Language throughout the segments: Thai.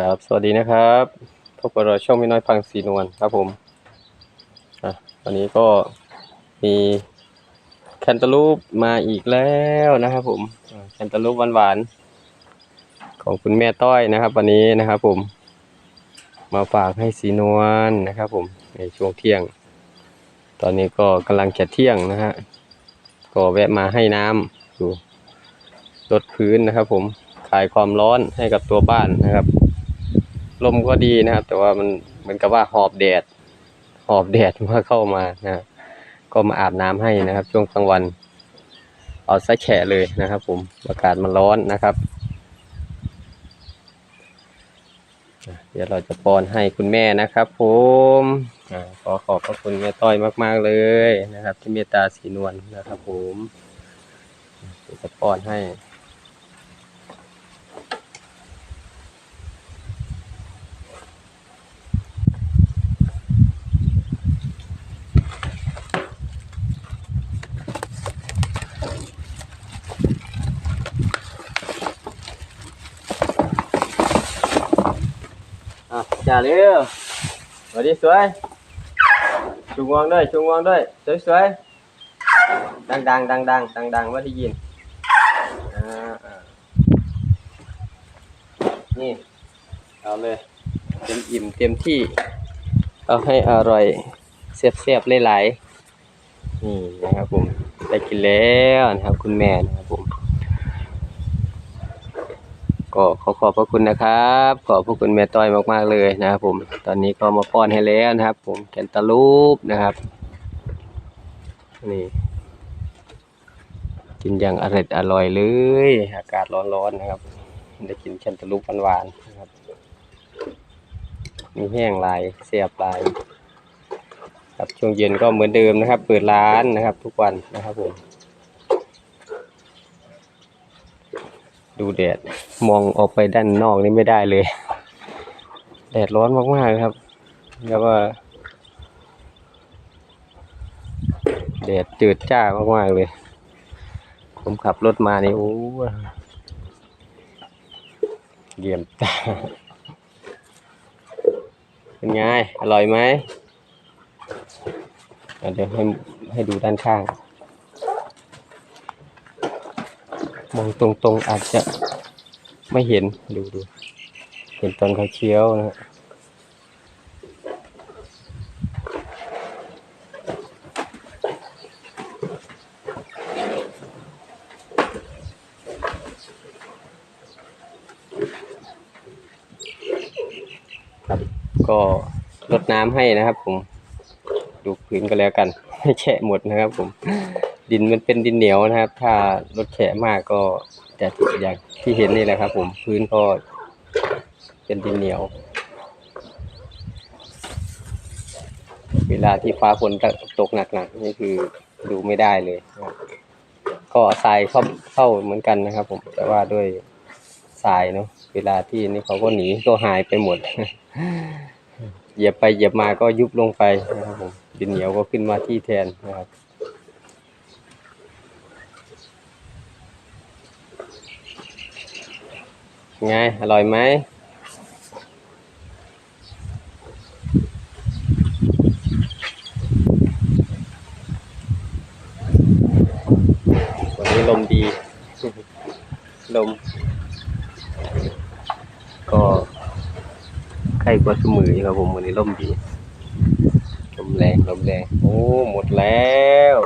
ครับ สวัสดีนะครับพบกับเราช่องไม่น้อยพังสีนวลครับผมอะวันนี้ก็มีแคนตาลูปมาอีกแล้วนะครับผมแคนตาลูปหวานๆของคุณแม่ต้อยนะครับ วันนี้นะครับผม มาฝากให้สีนวลนะครับ ผมในช่วงเที่ยง ตอนนี้ก็กำลังจะเที่ยงนะฮะก็แวะมาให้น้ำดูลดพื้นนะครับ ผมคลายความร้อนให้กับตัวบ้านนะครับ ลมก็ดีนะครับ แต่ว่ามันเหมือนกับว่าหอบแดด หอบแดดเมื่อเข้ามานะก็มาอาบน้ำให้นะครับ ช่วงกลางวัน เอาซะแฉะเลยนะครับ ผมอากาศมันร้อนนะครับ เดี๋ยวเราจะป้อนให้คุณแม่นะครับ ผมขอขอบพระคุณแม่ต้อยมาก ๆเลยนะครับ ที่เมตตาสีนวลนะครับ ผมจะป้อนให้ อะจ่าเร็วสวัสดีสวยชูงวงด้วยชูงวงด้วยสวยสวยดังดังดังดังดังดังว่าที่ยินอ่าอ่านี่เอาเลยเต็มอิ่มเต็มที่ เอาให้อร่อยเสียบเสียบๆหลายๆนี่นะครับผมได้กินแล้วนะครับคุณแม่นะครับผม ก็ขอขอบพระคุณนะครับ ขอบพระคุณแม่ต้อยมากๆเลยนะครับผม ตอนนี้ก็มาป้อนให้แล้วนะครับ ผมแคนตาลูปนะครับ นี่กินอย่างอร่อยอร่อยเลย อากาศร้อนๆนะครับ ได้กินแคนตาลูปหวานๆนะครับมีแห้งลายเสียบลายครับช่วงเย็นก็เหมือนเดิมนะครับ เปิดร้านนะครับ ทุกวันนะครับผม ดูแดดมองออกไปด้านนอกนี่ไม่ได้เลย แดดร้อนมากๆครับ แล้วก็แดดจืดจ้ามากๆเลย ผมขับรถมานี่โอ้เยี่ยมตาเป็นไง อร่อยไหมเดี๋ยวให้ให้ดูด้านข้าง มองตรงๆอาจจะไม่เห็นดูดูเห็นตอนเขาเคี้ยวนะฮะครับก็รดน้ำให้นะครับผม ดูพื้นก็แล้วกัน ไม่แฉะหมดนะครับผม ดินมันเป็นดินเหนียวนะครับ ถ้ารถแฉะมากก็จะอย่างที่เห็นนี่แหละครับ ผมพื้นก็เป็นดินเหนียว เวลาที่ฟ้าฝนตกหนักๆนี่คือดูไม่ได้เลยนะก็ทรายเข้าเข้าเหมือนกันนะครับ ผมแต่ว่าด้วยทรายเนาะเวลาที่นี่เขาก็หนีก็หายไปหมดเหยียบไปเหยียบมาก็ยุบลงไปนะครับผมดินเหนียวก็ขึ้นมาที่แทนนะครับ ไงอร่อยไหมวันนี้ลมดี ลม ก็ใกล้กว่าสมือครับผมวันนี้ลมดี ลมแรง ลมแรง โอ้ หมดแล้ว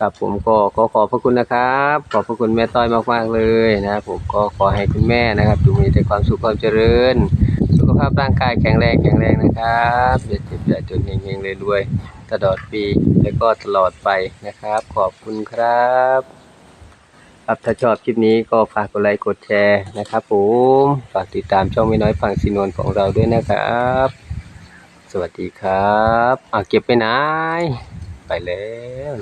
ครับผมก็ขอขอบพระคุณนะครับ ขอบพระคุณแม่ต้อยมากๆเลยนะครับผมก็ขอให้คุณแม่นะครับจงมีแต่ความสุขความเจริญ สุขภาพร่างกายแข็งแรงแข็งแรงนะครับอย่าเจ็บอย่าจนเฮงๆเลยรวยตลอดปีและก็ตลอดไปนะครับ ขอบคุณครับครับถ้าชอบคลิปนี้ก็ฝากกดไลค์กดแชร์นะครับผมฝากติดตามช่องไม่น้อยฟังสีนวลของเราด้วยนะครับ สวัสดีครับอ่าเก็บไปไหนไปแล้ว